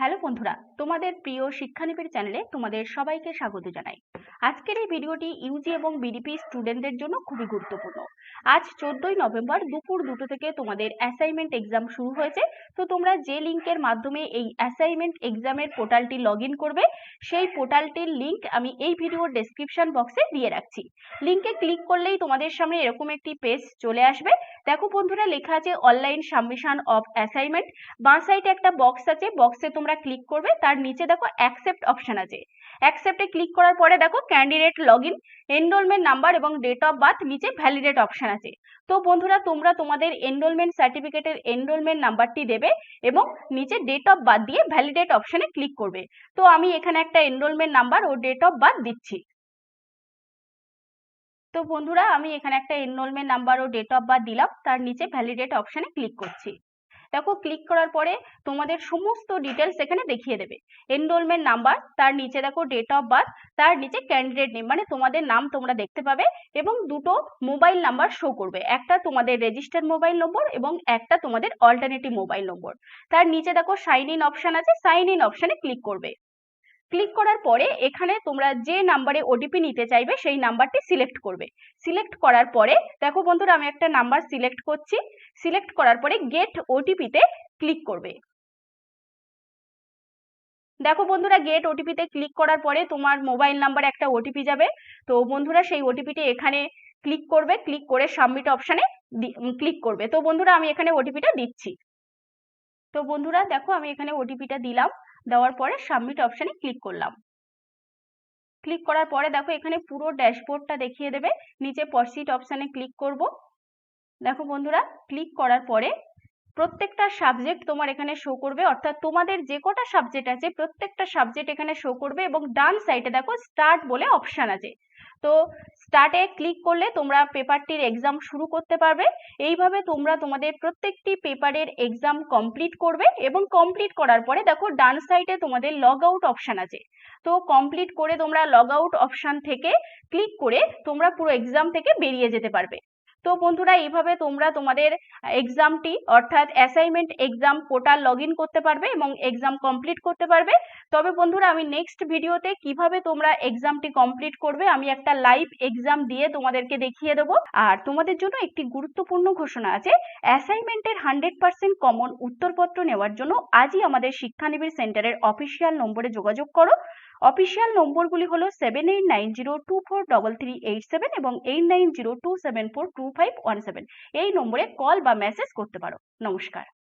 Hello বন্ধুরা, তোমাদের প্রিয় শিক্ষানিবিড় চ্যানেলে তোমাদের সবাইকে স্বাগত জানাই। আজকের এই ভিডিওটি ইউজি এবং বিডিপি স্টুডেন্টদের জন্য খুবই গুরুত্বপূর্ণ। আজ চোদ্দই নভেম্বর দুপুর দুটো থেকে তোমাদের অ্যাসাইনমেন্ট এক্সাম শুরু হয়েছে। তো তোমরা যে লিঙ্কের মাধ্যমে এই অ্যাসাইনমেন্ট এক্সামের পোর্টালটি লগ করবে, সেই পোর্টালটির লিঙ্ক আমি এই ভিডিওর ডেসক্রিপশন বক্সে দিয়ে রাখছি। লিঙ্কে ক্লিক করলেই তোমাদের সামনে এরকম একটি পেজ চলে আসবে। দেখো বন্ধুরা, লেখা আছে অনলাইন সাবমিশন অফ অ্যাসাইনমেন্ট বাঁ সাইডে একটা বক্স আছে। বক্সে তোমরা ক্লিক করবে, তার নিচে দেখো অ্যাকসেপ্ট অপশন আছে। অ্যাকসেপ্টে ক্লিক করার পরে দেখো candidate log in enrolment number এবং ডেট অফ বার্থ নিচে ভ্যালিডেট অপশন আছে। তো বন্ধুরা, তোমরা তোমাদের এনরোলমেন্ট সার্টিফিকেটের এনরোলমেন্ট নাম্বারটি দেবে এবং নিচে ডেট অফ বার্থ দিয়ে ভ্যালিডেট অপশনে ক্লিক করবে। তো আমি এখানে একটা এনরোলমেন্ট নাম্বার ও ডেট অফ বার্থ দিচ্ছি। তো বন্ধুরা, আমি এখানে একটা এনরোলমেন্ট নাম্বার ও ডেট অফ বার্থ দিলাম, তার নিচে ভ্যালিডেট অপশনে ক্লিক করছি। দেখো ক্লিক করার পরে তোমাদের সমস্ত ডিটেলস এখানে দেখিয়ে দেবে। এনরোলমেন্ট নাম্বার তার নিচে দেখো ডেট অফ বার্থ তার নিচে ক্যান্ডিডেট নেম মানে তোমাদের নাম তোমরা দেখতে পাবে এবং দুটো মোবাইল নাম্বার শো করবে। একটা তোমাদের রেজিস্টার মোবাইল নম্বর এবং একটা তোমাদের অল্টারনেটিভ মোবাইল নম্বর তার নিচে দেখো সাইন ইন অপশন আছে সাইন ইন অপশনে ক্লিক করবে। ক্লিক করার পরে এখানে তোমরা যে নাম্বারে ওটিপি নিতে চাইবে সেই নাম্বারটি সিলেক্ট করবে। সিলেক্ট করার পরে, দেখো বন্ধুরা আমি একটা নাম্বার সিলেক্ট করছি। সিলেক্ট করার পরে গেট ওটিপিতে ক্লিক করবে। দেখো বন্ধুরা গেট ওটিপিতে ক্লিক করার পরে তোমার মোবাইল নাম্বারে একটা ওটিপি যাবে। তো বন্ধুরা সেই ওটিপিটি এখানে ক্লিক করবে। ক্লিক করে সাবমিট অপশানে ক্লিক করবে। তো বন্ধুরা আমি এখানে ওটিপিটা দিচ্ছি। তো বন্ধুরা দেখো আমি এখানে ওটিপিটা দিলাম। দেওয়ার পরে সাবমিট অপশানে ক্লিক করলাম। ক্লিক করার পরে দেখো এখানে পুরো ড্যাশবোর্ডটা দেখিয়ে দেবে। নিচে পরসিট অপশানে ক্লিক করব। দেখো বন্ধুরা ক্লিক করার পরে প্রত্যেকটা সাবজেক্ট তোমার এখানে শো করবে। অর্থাৎ তোমাদের যে কটা সাবজেক্ট আছে, প্রত্যেকটা সাবজেক্ট এখানে শো করবে এবং ডান সাইডে দেখো স্টার্ট বলে অপশান আছে। তো স্টার্টে ক্লিক করলে তোমরা পেপারটির এক্সাম শুরু করতে পারবে। এইভাবে তোমরা তোমাদের প্রত্যেকটি পেপারের এক্সাম কমপ্লিট করবে এবং কমপ্লিট করার পরে দেখো ডান সাইডে তোমাদের লগ আউট অপশান আছে। তো কমপ্লিট করে তোমরা লগ আউট অপশান থেকে ক্লিক করে তোমরা পুরো এক্সাম থেকে বেরিয়ে যেতে পারবে। তো বন্ধুরা এইভাবে তোমরা তোমাদের এক্সামটি অর্থাৎ অ্যাসাইনমেন্ট এক্সাম পোর্টাল লগ করতে পারবে এবং এক্সাম কমপ্লিট করতে পারবে। তবে বন্ধুরা, আমি নেক্সট ভিডিওতে কীভাবে তোমরা এক্সামটি কমপ্লিট করবে, আমি একটা লাইভ এক্সাম দিয়ে তোমাদেরকে দেখিয়ে দেবো। আর তোমাদের জন্য একটি গুরুত্বপূর্ণ ঘোষণা আছে অ্যাসাইনমেন্টের হান্ড্রেড পার্সেন্ট কমন উত্তরপত্র নেওয়ার জন্য আজই আমাদের শিক্ষানিবিড় সেন্টারের অফিসিয়াল নম্বরে যোগাযোগ করো। অফিসিয়াল নম্বরগুলি হলো seven eight nine zero two four double three eight seven এবং eight nine zero two seven four two five one seven এই নম্বরে কল বা মেসেজ করতে পারো। নমস্কার।